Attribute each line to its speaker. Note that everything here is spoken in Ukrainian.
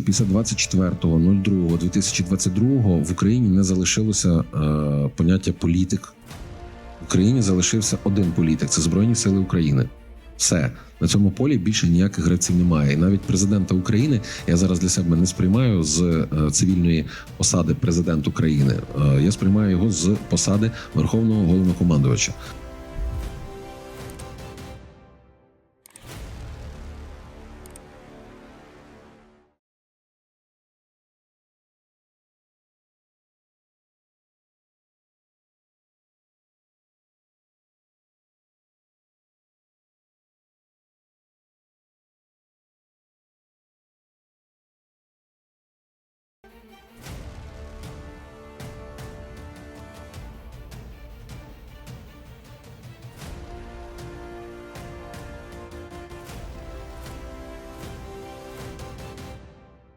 Speaker 1: Після 24.02.2022 в Україні не залишилося е, поняття політик. В Україні залишився один політик це Збройні Сили України. Все на цьому полі більше ніяких гравців немає. І навіть президента України я зараз для себе не сприймаю з е, цивільної посади президент України. Е, я сприймаю його з посади верховного головнокомандувача.